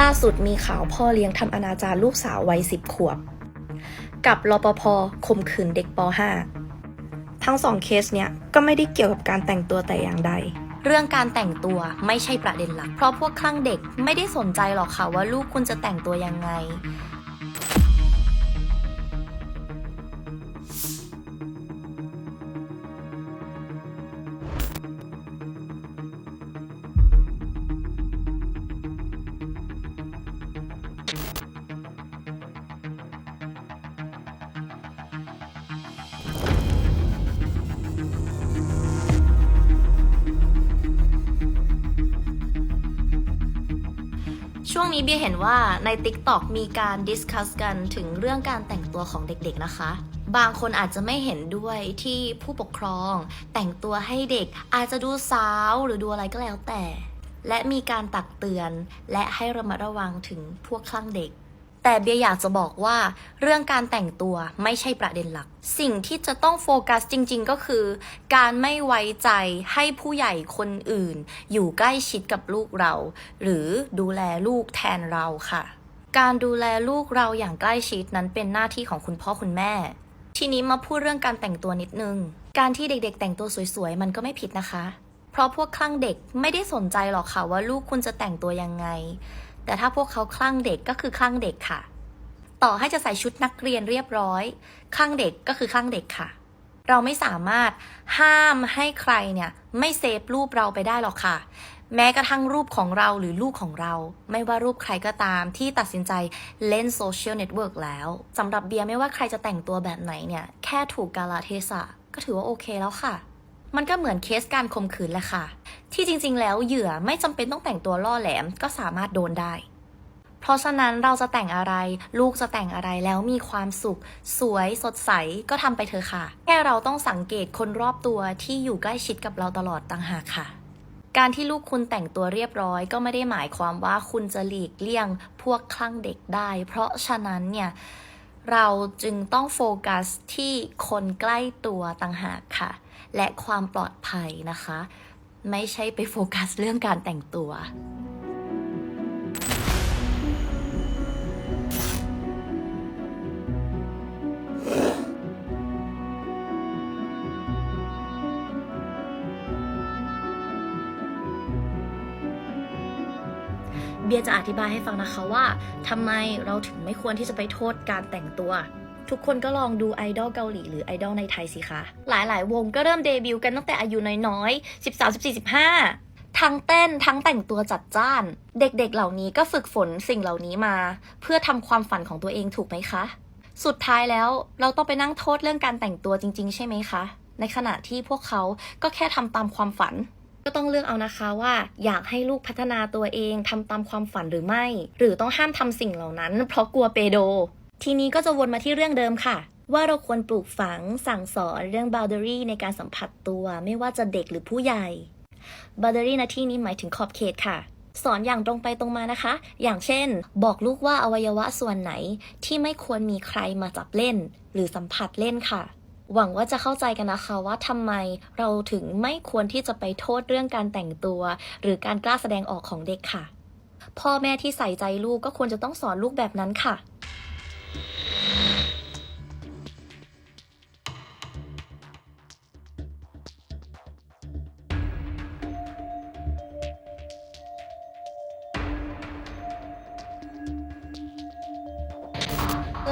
ล่าสุดมีข่าวพ่อเลี้ยงทำอนาจารลูกสาววัยสิบขวบ กับรปภข่มขืนเด็กป .5 ทั้งสองเคสเนี้ยก็ไม่ได้เกี่ยวกับการแต่งตัวแต่อย่างใด เรื่องการแต่งตัวไม่ใช่ประเด็นหลัก เพราะพวกคลั่งเด็กไม่ได้สนใจหรอกค่ะว่าลูกคุณจะแต่งตัวยังไง ช่วงนี้เบียเห็นว่าใน TikTok มีการดิสคัสกันถึงเรื่องการแต่งตัวของเด็กๆนะคะ บางคนอาจจะไม่เห็นด้วยที่ผู้ปกครอง แต่งตัวให้เด็กอาจจะดูสาวหรือดูอะไรก็แล้วแต่ และมีการตักเตือน และให้ระมัดระวังถึงพวกคลั่งเด็ก แต่เบียอยากจะบอกว่าเรื่องการแต่งตัวไม่ใช่ประเด็นหลัก สิ่งที่จะต้องโฟกัสจริง ๆ ก็คือ การไม่ไว้ใจให้ผู้ใหญ่คนอื่น อยู่ใกล้ชิดกับลูกเรา หรือดูแลลูกแทนเราค่ะ การดูแลลูกเราอย่างใกล้ชิดนั้นเป็นหน้าที่ของคุณพ่อคุณแม่ ทีนี้มาพูดเรื่องการแต่งตัวนิดนึง การที่เด็กๆ แต่งตัวสวยๆ มันก็ไม่ผิดนะคะ เพราะพวกคลั่งเด็กไม่ได้สนใจหรอกค่ะว่าลูกคุณจะแต่งตัวยังไง แต่ถ้าพวกเขาคลั่งเด็กก็คือคลั่งเด็กค่ะ ต่อให้จะใส่ชุดนักเรียนเรียบร้อยคลั่งเด็กก็คือคลั่งเด็กค่ะ เราไม่สามารถห้ามให้ใครเนี่ยไม่เซฟรูปเราไปได้หรอกค่ะ แม้กระทั่งรูปของเราหรือลูกของเรา ไม่ว่ารูปใครก็ตามที่ตัดสินใจเล่นโซเชียลเน็ตเวิร์กแล้วสำหรับเบียร์ไม่ว่าใครจะแต่งตัวแบบไหนเนี่ยแค่ถูกกาลเทศะก็ถือว่าโอเคแล้วค่ะ มันก็เหมือนเคสการข่มขืนแหละค่ะ ที่จริงๆ แล้วเหยื่อไม่จำเป็นต้องแต่งตัวล่อแหลมก็สามารถโดนได้ เพราะฉะนั้นเราจะแต่งอะไร ลูกจะแต่งอะไรแล้วมีความสุข สวยสดใสก็ทำไปเถอะค่ะ แค่เราต้องสังเกตคนรอบตัวที่อยู่ใกล้ชิดกับเราตลอดต่างหากค่ะ การที่ลูกคุณแต่งตัวเรียบร้อย ก็ไม่ได้หมายความว่าคุณจะหลีกเลี่ยงพวกคลั่งเด็กได้ เพราะฉะนั้นเนี่ยเราจึงต้องโฟกัสที่คนใกล้ตัวต่างหากค่ะ และความปลอดภัยนะคะ ไม่ใช่ไปโฟกัสเรื่องการแต่งตัว เบียร์จะอธิบายให้ฟังนะคะว่าทำไมเราถึงไม่ควรที่จะไปโทษการแต่งตัว ทุกคนก็ลองดูไอดอลเกาหลีหรือไอดอลในไทยสิคะ หลายๆ วงก็เริ่มเดบิวต์กันตั้งแต่อายุน้อยๆ 13 14 15ทั้งเต้นทั้งแต่งตัวจัดจ้าน เด็กๆเหล่านี้ก็ฝึกฝนสิ่งเหล่านี้มา เพื่อทำความฝันของตัวเองถูกไหมคะ สุดท้ายแล้วเราต้องไปนั่งโทษเรื่องการแต่งตัวจริง ๆ ใช่ไหมคะ ในขณะที่พวกเขาก็แค่ทำตามความฝัน ก็ต้องเลือกเอานะคะว่า อยากให้ลูกพัฒนาตัวเองทำตามความฝันหรือไม่ หรือต้องห้ามทำสิ่งเหล่านั้น เพราะกลัวเปโด ทีนี้ก็จะวนมาที่เรื่องเดิมค่ะ ว่าเราควรปลูกฝังสั่งสอนเรื่อง boundary ในการสัมผัสตัว ไม่ว่าจะเด็กหรือผู้ใหญ่ boundary ในที่นี้หมายถึงขอบเขตค่ะ สอนอย่างตรงไปตรงมานะคะ อย่างเช่น บอกลูกว่าอวัยวะส่วนไหนที่ไม่ควรมีใครมาจับเล่น หรือสัมผัสเล่นค่ะหวังว่าจะเข้าใจกันนะคะว่าทำไมเราถึงไม่ควรที่จะไปโทษเรื่องการแต่งตัว หรือการกล้าแสดงออกของเด็กค่ะ พ่อแม่ที่ใส่ใจลูกก็ควรจะต้องสอนลูกแบบนั้นค่ะ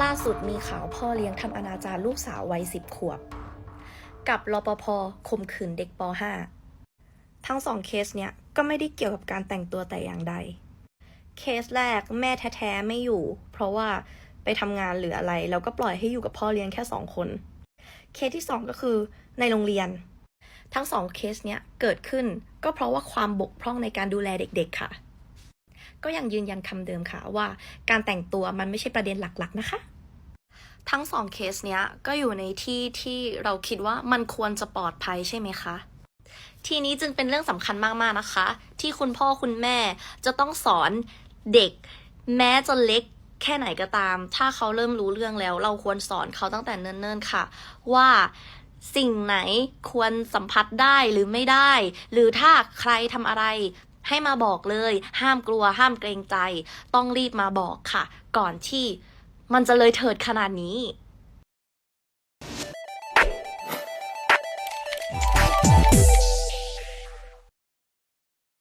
ล่าสุดมีข่าวพ่อเลี้ยงทำอนาจารลูกสาววัยสิบขวบ กับรปภข่มขืนเด็กป .5 ทั้งสองเคสเนี้ยก็ไม่ได้เกี่ยวกับการแต่งตัวแต่อย่างใด เคสแรกแม่แท้ๆไม่อยู่ เพราะว่าไปทำงานหรืออะไร แล้วก็ปล่อยให้อยู่กับพ่อเลี้ยงแค่สองคน เคสที่สองก็คือในโรงเรียน ทั้งสองเคสเนี้ยเกิดขึ้นก็เพราะว่าความบกพร่องในการดูแลเด็กๆค่ะ ก็ยังยืนยันคำเดิมค่ะว่า การแต่งตัวมันไม่ใช่ประเด็นหลักๆนะคะทั้งสองเคสเนี้ยก็อยู่ในที่ที่เราคิดว่ามันควรจะปลอดภัยใช่ไหมคะ ทีนี้จึงเป็นเรื่องสำคัญมาก ๆ นะคะ ที่คุณพ่อคุณแม่จะต้องสอนเด็ก แม้จะเล็กแค่ไหนก็ตาม ถ้าเขาเริ่มรู้เรื่องแล้ว เราควรสอนเขาตั้งแต่เนิ่น ๆ ค่ะ ว่าสิ่งไหนควรสัมผัสได้หรือไม่ได้ หรือถ้าใครทำอะไร ให้มาบอกเลย ห้ามกลัวห้ามเกรงใจ ต้องรีบมาบอกค่ะ ก่อนที่มันจะเลยเถิดขนาดนี้